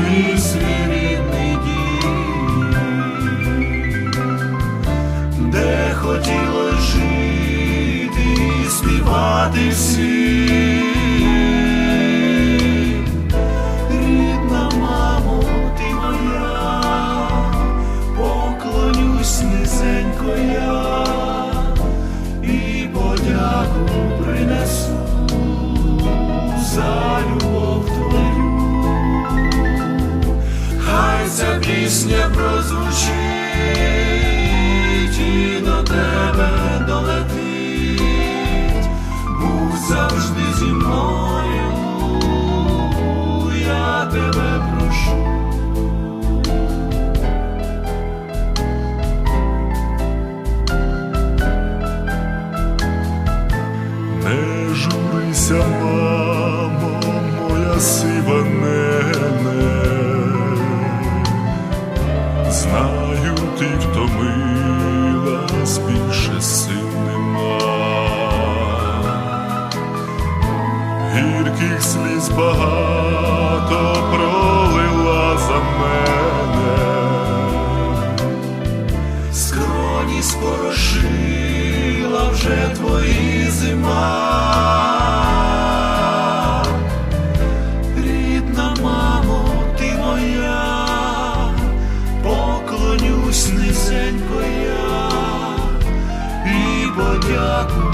тобі свій рідний де хотіло жити співати всім. Рідна мамо, моя, поклонюсь низенько я і подяку принесу за любов пісня прозвучить і до тебе долетить, будь завжди зі мною, я тебе прошу. Не журися, багато пролила за мене. Скроні спорошила вже твої зима. Рідна мамо, ти моя, поклонюсь низенько я і подяку